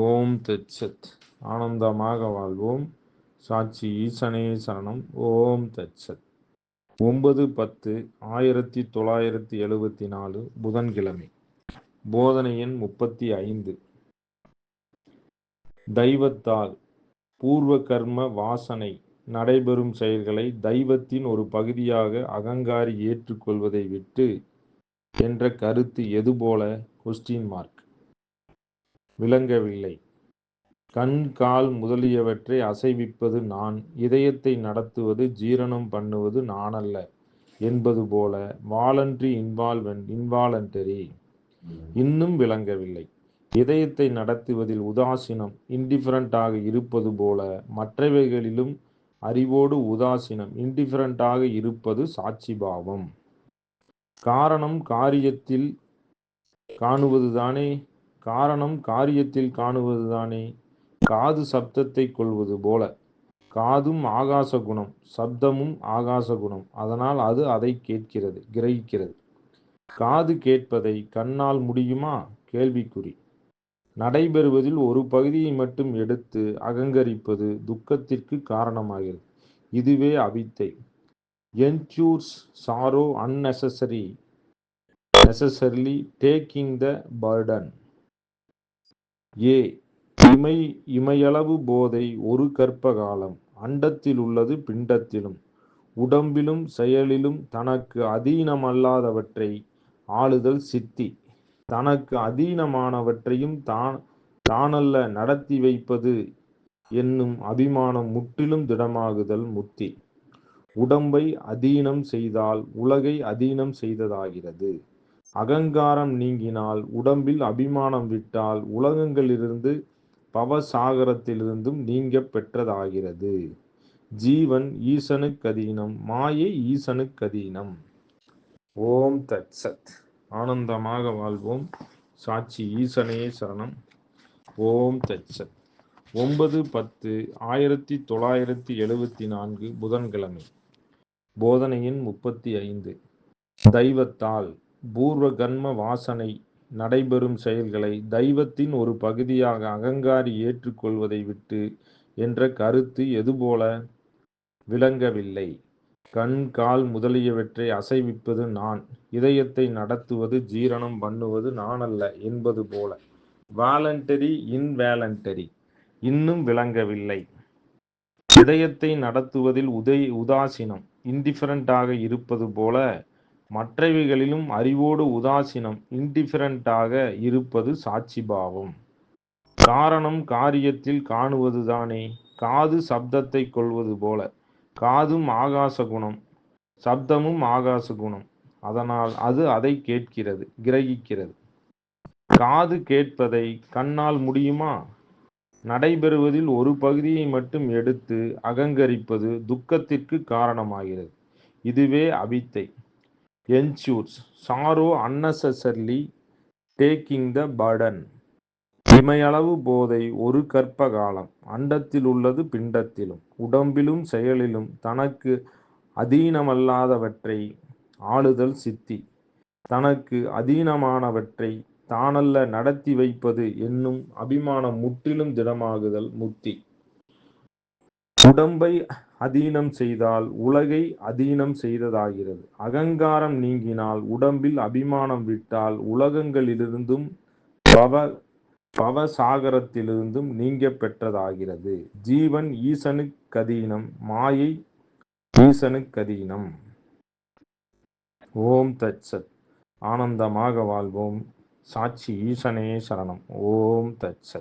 ஓம் தச்சத் ஆனந்தமாக வாழ்வோம். சாட்சி ஈசனே சரணம். ஓம் தச்சத் ஒன்பது பத்து ஆயிரத்தி தொள்ளாயிரத்தி எழுபத்தி நாலு புதன்கிழமை. போதனையின் முப்பத்தி ஐந்து. தெய்வத்தால் பூர்வ கர்ம வாசனை நடைபெறும் செயல்களை தெய்வத்தின் ஒரு பகுதியாக அகங்காரி ஏற்றுக்கொள்வதை விட்டு என்ற கருத்து எதுபோல கொஸ்டின் மார்க் விளங்கவில்லை. கண் கால் முதலியவற்றை அசைவிப்பது நான் இதயத்தை நடத்துவது ஜீரணம் பண்ணுவது நானல்ல என்பது போல வாலன்றி இன்வால்வென்ட் இன்வாலண்டரி இன்னும் விளங்கவில்லை. இதயத்தை நடத்துவதில் உதாசீனம் இன்டிஃபரண்டாக இருப்பது போல மற்றவைகளிலும் அறிவோடு உதாசீனம் இன்டிஃபரண்டாக இருப்பது சாட்சிபாவம். காரணம் காரியத்தில் காணுவதுதானே? காரணம் காரியத்தில் காணுவதுதானே. காது சப்தத்தை கொள்வது போல. காதும் ஆகாச குணம் சப்தமும் ஆகாச குணம் அதனால் அது அதை கேட்கிறது கிரகிக்கிறது. காது கேட்பதை கண்ணால் முடியுமா? கேள்விக்குறி. நடைபெறுவதில் ஒரு பகுதியை மட்டும் எடுத்து அகங்கரிப்பது துக்கத்திற்கு காரணமாகிறது. இதுவே அவித்தை. Ensures sorrow unnecessary necessarily taking the burden ஏ இமை இமையளவு போதை ஒரு கற்ப காலம் அண்டத்தில் உள்ளது பிண்டத்திலும் உடம்பிலும் செயலிலும் தனக்கு அதீனமல்லாதவற்றை ஆளுதல் சித்தி. தனக்கு அதீனமானவற்றையும் தான் தானல்ல நடத்தி வைப்பது என்னும் அபிமானம் முற்றிலும் திடமாகுதல் முத்தி. உடம்பை அதீனம் செய்தால் உலகை அதீனம் செய்ததாகிறது. அகங்காரம் நீங்கினால் உடம்பில் அபிமானம் விட்டால் உலகங்களிலிருந்து பவசாகரத்திலிருந்தும் நீங்க பெற்றதாகிறது. ஜீவன் ஈசனுக்கதீனம் மாயை ஈசனுக்கதீனம் ஓம் தத் சத். ஆனந்தமாக வாழ்வோம். சாட்சி ஈசனே சரணம். ஓம் தத் சத். ஒன்பது பத்து ஆயிரத்தி தொள்ளாயிரத்தி எழுபத்தி நான்கு புதன்கிழமை. போதனையின் முப்பத்தி ஐந்து. தெய்வத்தால் பூர்வ கர்ம வாசனை நடைபெறும் செயல்களை தெய்வத்தின் ஒரு பகுதியாக அகங்காரி ஏற்றுக்கொள்வதை விட்டு என்ற கருத்து எதுபோல விளங்கவில்லை. கண் கால் முதலியவற்றை அசைவிப்பது நான். இதயத்தை நடத்துவது ஜீரணம் பண்ணுவது நானல்ல என்பது போல. Voluntary involuntary. இன்னும் விளங்கவில்லை. இதயத்தை நடத்துவதில் உதை உதாசீனம் இன்டிஃபரண்டாக இருப்பது போல மற்றவைகளிலும் அறிவோடு உதாசீனம் இன்டிஃபரண்டாக இருப்பது சாட்சிபாவம். காரணம் காரியத்தில் காணுவதுதானே. காது சப்தத்தை கொள்வது போல. காதும் ஆகாச குணம் சப்தமும் ஆகாச குணம் அதனால் அது அதை கேட்கிறது கிரகிக்கிறது. காது கேட்பதை கண்ணால் முடியுமா? நடைபெறுவதில் ஒரு பகுதியை மட்டும் எடுத்து அகங்கரிப்பது துக்கத்திற்கு காரணமாகிறது. இதுவே அவித்தை. Ensures sorrow unnecessarily taking the burden இமையளவு போதை ஒரு கற்ப காலம் அண்டத்தில் உள்ளது பிண்டத்திலும். உடம்பிலும் செயலிலும் தனக்கு அதீனமல்லாதவற்றை ஆளுதல் சித்தி. தனக்கு அதீனமானவற்றை தானல்ல நடத்தி வைப்பது என்னும் அபிமானம் முற்றிலும் திடமாகுதல் முத்தி. உடம்பை அதீனம் செய்தால் உலகை அதீனம் செய்ததாகிறது. அகங்காரம் நீங்கினால் உடம்பில் அபிமானம் விட்டால் உலகங்களிலிருந்தும் பவ பவசாகரத்திலிருந்தும் நீங்க பெற்றதாகிறது. ஜீவன் ஈசனுக்கதீனம் மாயை ஈசனுக்கதீனம் ஓம் தட்சத் ஆனந்தமாக வாழ்வோம். சாட்சி ஈசனே சரணம். ஓம் தச்சத்